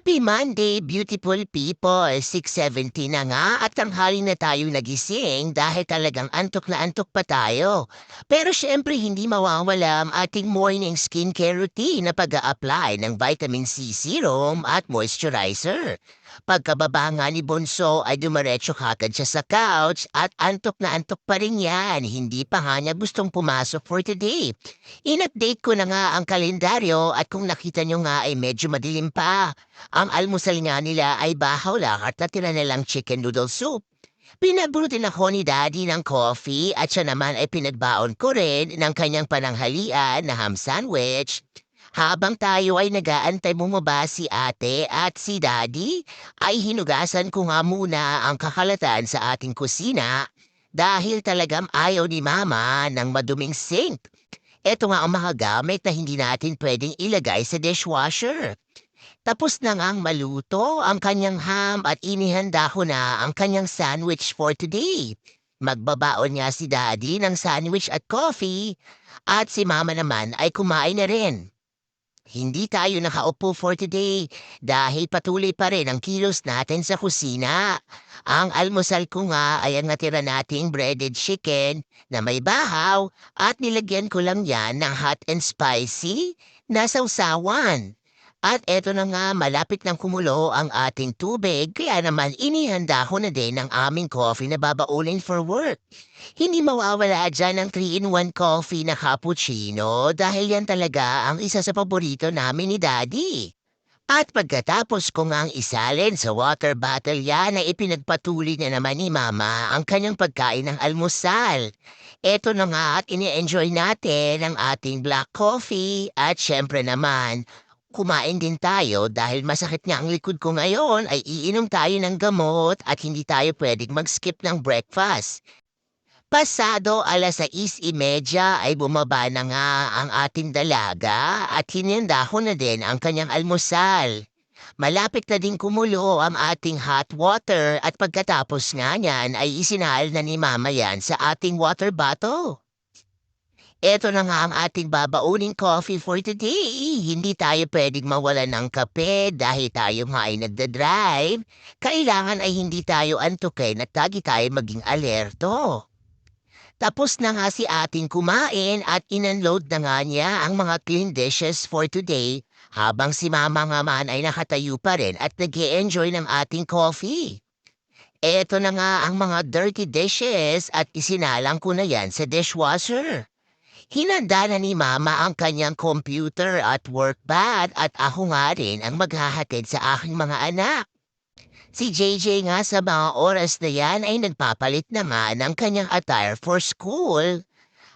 Happy Monday, beautiful people! 6.70 na nga at tanghali na tayo nagising dahil talagang antok na antok pa tayo. Pero syempre hindi mawawala ang ating morning skincare routine na pag apply ng vitamin C serum at moisturizer. Pagkababa nga ni Bonso ay dumaretso kagad siya sa couch at antok na antok pa rin yan. Hindi pa nga niya gustong pumasok for today. In-update ko na nga ang kalendaryo at kung nakita nyo nga ay medyo madilim pa. Ang almusal nga nila ay bahaw lang at natira nilang chicken noodle soup. Pinagburutin ako ni Daddy ng coffee at siya naman ay pinagbaon ko rin ng kanyang pananghalian na ham sandwich. Habang tayo ay nagaantay bumaba si ate at si daddy, ay hinugasan ko nga muna ang kakalatan sa ating kusina dahil talagang ayaw ni mama ng maduming sink. Ito nga ang mga gamit na hindi natin pwedeng ilagay sa dishwasher. Tapos na nga ang maluto ang kanyang ham at inihanda ko na ang kanyang sandwich for today. Magbabaon nga si daddy ng sandwich at coffee at si mama naman ay kumain na rin. Hindi tayo nakaupo for today dahil patuloy pa rin ang kilos natin sa kusina. Ang almusal ko nga ay ang natira nating breaded chicken na may bahaw at nilagyan ko lang yan ng hot and spicy na sausawan. At eto na nga, malapit ng kumulo ang ating tubig, kaya naman inihanda ko na din ang aming coffee na babaulin for work. Hindi mawawala dyan ang 3-in-1 coffee na cappuccino dahil yan talaga ang isa sa paborito namin ni Daddy. At pagkatapos ko nga ang isalin sa water bottle yan ay ipinagpatuloy na naman ni Mama ang kanyang pagkain ng almusal. Eto na nga at ini-enjoy natin ang ating black coffee at syempre naman Kumain din tayo dahil masakit nga ang likod ko ngayon ay iinom tayo ng gamot at hindi tayo pwedeng mag-skip ng breakfast. Pasado alas 6.30 ay bumaba na nga ang ating dalaga at hinanda ko na din ang kanyang almusal. Malapit na din kumulo ang ating hot water at pagkatapos nga niyan ay isinahal na ni mama yan sa ating water bottle. Eto na nga ang ating babauning coffee for today. Hindi tayo pwedeng mawala ng kape dahil tayo nga ay nagda-drive. Kailangan ay hindi tayo antukin at lagi tayo maging alerto. Tapos na nga si ating kumain at inunload na nga niya ang mga clean dishes for today habang si mama nga man ay nakatayo pa rin at nag enjoy ng ating coffee. Eto na nga ang mga dirty dishes at isinalang ko na yan sa dishwasher. Hinanda na ni Mama ang kanyang computer at work bag at ako nga rin ang maghahatid sa aking mga anak. Si JJ nga sa mga oras na yan ay nagpapalit na nga ng kanyang attire for school.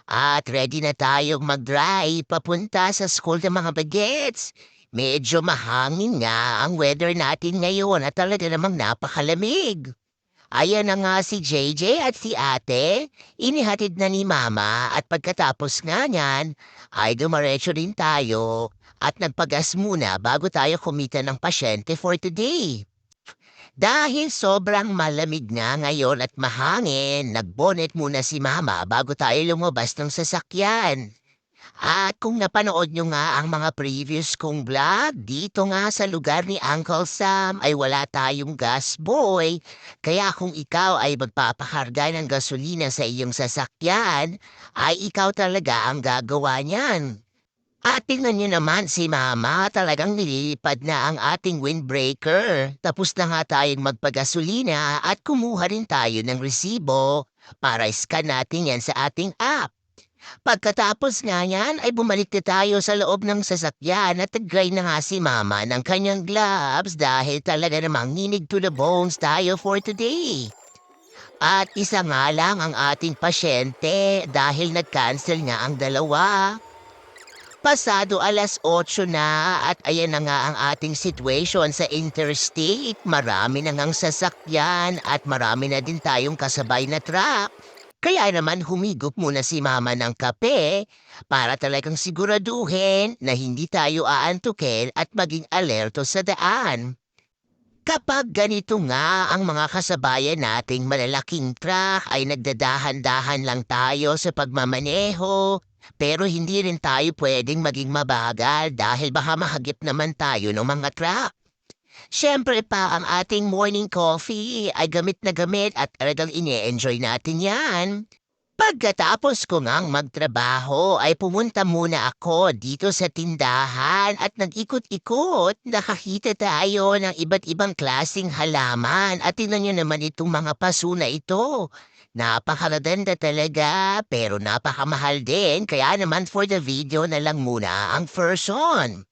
At ready na tayong mag-drive papunta sa school ng mga bagets. Medyo mahangin nga ang weather natin ngayon at talaga namang napakalamig. Ayan na nga si JJ at si ate. Inihatid na ni mama at pagkatapos nga niyan ay dumaretso din tayo at nagpagas muna bago tayo kumita ng pasyente for today. Dahil sobrang malamig nga ngayon at mahangin, nagbonet muna si mama bago tayo lumabas ng sasakyan. At kung napanood nyo nga ang mga previous kong vlog, dito nga sa lugar ni Uncle Sam ay wala tayong gas boy. Kaya kung ikaw ay magpapakarga ng gasolina sa iyong sasakyan, ay ikaw talaga ang gagawa niyan. At tingnan nyo naman si Mama, talagang nililipad na ang ating windbreaker. Tapos na nga tayong magpagasolina at kumuha rin tayo ng resibo para scan natin yan sa ating app. Pagkatapos nga yan ay bumalik na tayo sa loob ng sasakyan at nag na nga si mama ng kanyang gloves dahil talaga namang nginig to the bones tayo for today. At isa nga lang ang ating pasyente dahil nag-cancel nga ang dalawa. Pasado alas 8 na at ayan na nga ang ating situation sa interstate. Marami na ngang sasakyan at marami na din tayong kasabay na truck. Kaya naman humigop muna si mama ng kape para talagang siguraduhin na hindi tayo aantukin at maging alerto sa daan. Kapag ganito nga ang mga kasabayan nating malalaking truck ay nagdadahan-dahan lang tayo sa pagmamaneho, pero hindi rin tayo pwedeng maging mabagal dahil baka mahagip naman tayo ng mga truck. Siyempre pa ang ating morning coffee ay gamit na gamit at talagang ine-enjoy natin yan. Pagkatapos ko ngang magtrabaho ay pumunta muna ako dito sa tindahan at nag-ikot-ikot. Nakakita tayo ng iba't ibang klasing halaman at tingnan nyo naman itong mga paso na ito. Napakaganda talaga pero napakamahal din kaya naman for the video na lang muna ang first on.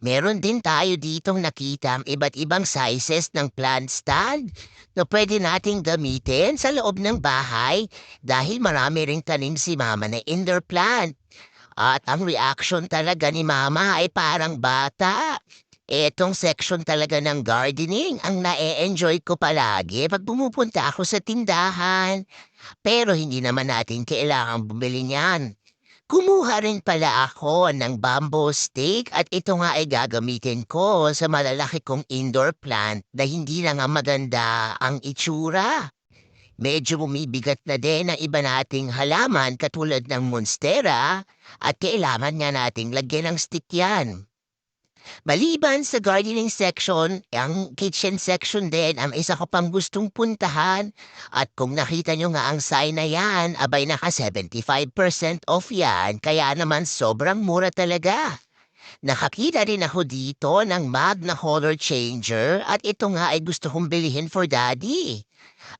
Meron din tayo ditong nakita ang iba't ibang sizes ng plant stand na pwede nating gamitin sa loob ng bahay dahil marami ring tanim si mama na indoor plant. At ang reaction talaga ni mama ay parang bata. Etong section talaga ng gardening ang na-enjoy ko palagi pag pumupunta ako sa tindahan. Pero hindi naman natin kailangang bumili niyan. Kumuha rin pala ako ng bamboo stick at ito nga ay gagamitin ko sa malalaki kong indoor plant na hindi na nga maganda ang itsura. Medyo bumibigat na din ang iba nating halaman katulad ng monstera at kailangan nga nating lagyan ng stick yan. Maliban sa gardening section, ang kitchen section din ang isa ko pang gustong puntahan at kung nakita nyo nga ang sign na yan, abay naka 75% off yan kaya naman sobrang mura talaga. Nakakita rin ako dito ng mug na color changer at ito nga ay gusto kong bilihin for daddy.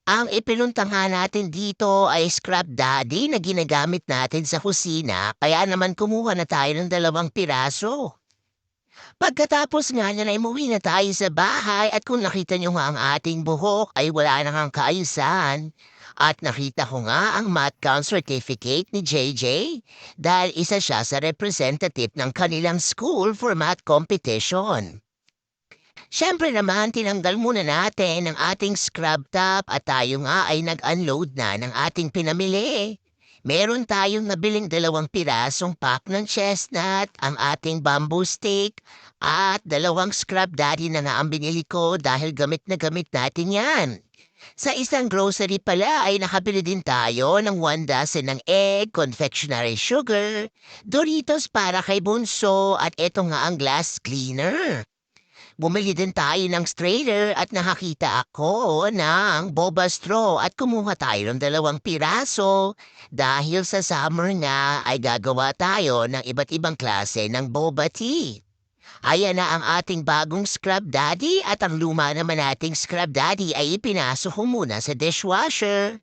Ang ipinunta nga natin dito ay scrap daddy na ginagamit natin sa kusina kaya naman kumuha na tayo ng dalawang piraso. Pagkatapos nga ay umuwi na tayo sa bahay at kung nakita nyo nga ang ating buhok ay wala na kang kaayusan. At nakita ko nga ang math count certificate ni JJ dahil isa siya sa representative ng kanilang school for math competition. Siyempre naman, tinanggal muna natin ang ating scrub top at tayo nga ay nag-unload na ng ating pinamili. Meron tayong nabiling dalawang pirasong pack ng chestnut, ang ating bamboo stick, at dalawang scrub daddy na nga ang binili ko dahil gamit na gamit natin yan. Sa isang grocery pala ay nakabili din tayo ng one dozen ng egg, confectionery sugar, Doritos para kay Bunso at eto nga ang glass cleaner. Bumili din tayo ng strainer at nakakita ako ng boba straw at kumuha tayo ng dalawang piraso dahil sa summer nga ay gagawa tayo ng iba't ibang klase ng boba tea. Ayan na ang ating bagong scrub daddy at ang luma naman nating scrub daddy ay ipinasok muna sa dishwasher.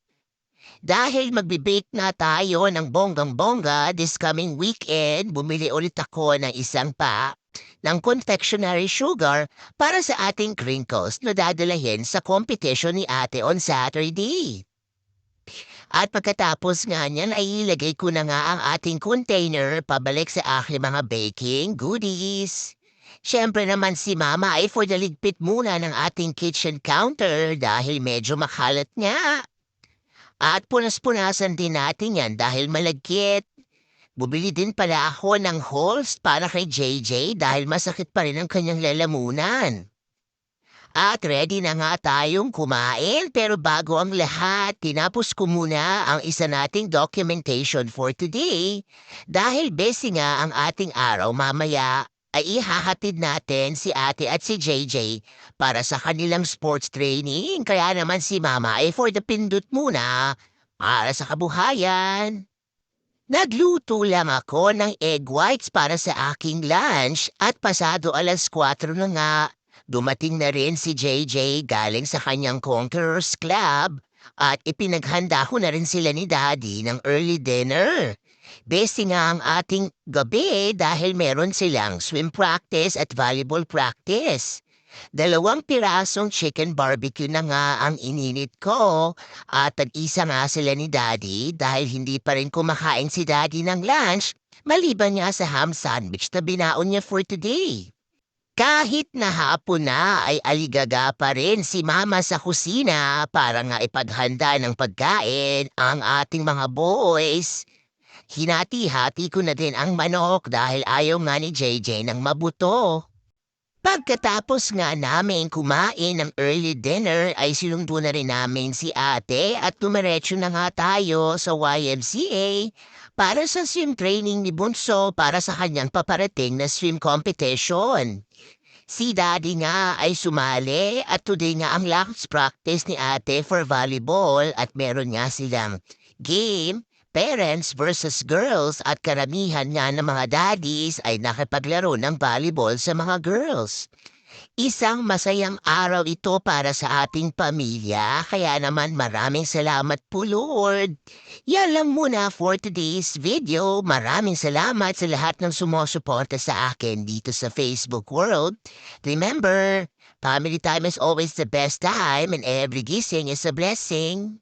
Dahil magbe-bake na tayo ng bonggang-bongga this coming weekend, bumili ulit ako ng isang pa ng confectionery sugar para sa ating crinkles na dadalahin sa competition ni ate on Saturday. At pagkatapos nga niyan ay ilagay ko na nga ang ating container pabalik sa aking mga baking goodies. Siyempre naman si mama ay for the ligpit muna ng ating kitchen counter dahil medyo makalat nga. At punas-punasan din natin yan dahil malagkit. Bumili din pala ako ng holes para kay JJ dahil masakit pa rin ang kanyang lalamunan. At ready na nga tayong kumain pero bago ang lahat, tinapos ko muna ang isa nating documentation for today dahil busy nga ang ating araw mamaya ay ihahatid natin si ate at si JJ para sa kanilang sports training kaya naman si mama ay for the pindot muna para sa kabuhayan. Nagluto lang ako ng egg whites para sa aking lunch at pasado alas 4 na nga Dumating na rin si JJ galing sa kanyang Conquerors Club at ipinaghanda ko na rin sila ni Daddy ng early dinner. Besi nga ang ating gabi dahil meron silang swim practice at volleyball practice. Dalawang pirasong chicken barbecue na nga ang ininit ko at tag-isa nga sila ni Daddy dahil hindi pa rin kumakain si Daddy ng lunch maliban niya sa ham sandwich na binaon niya for today. Kahit na hapon na ay aligaga pa rin si mama sa kusina para nga ipaghanda ng pagkain ang ating mga boys. Hinati-hati ko na din ang manok dahil ayaw nga ni JJ ng mabuto. Pagkatapos nga namin kumain ng early dinner ay sinundo na rin namin si ate at tumiretso na nga tayo sa YMCA para sa swim training ni Bunso para sa kanyang paparating na swim competition. Si daddy nga ay sumali at today nga ang last practice ni ate for volleyball at meron nga silang game, parents versus girls at karamihan nga ng mga daddies ay nakipaglaro ng volleyball sa mga girls. Isang masayang araw ito para sa ating pamilya, kaya naman maraming salamat po Lord. Yan lang muna for today's video. Maraming salamat sa lahat ng sumusuporta sa akin dito sa Facebook world. Remember, family time is always the best time and every gising is a blessing.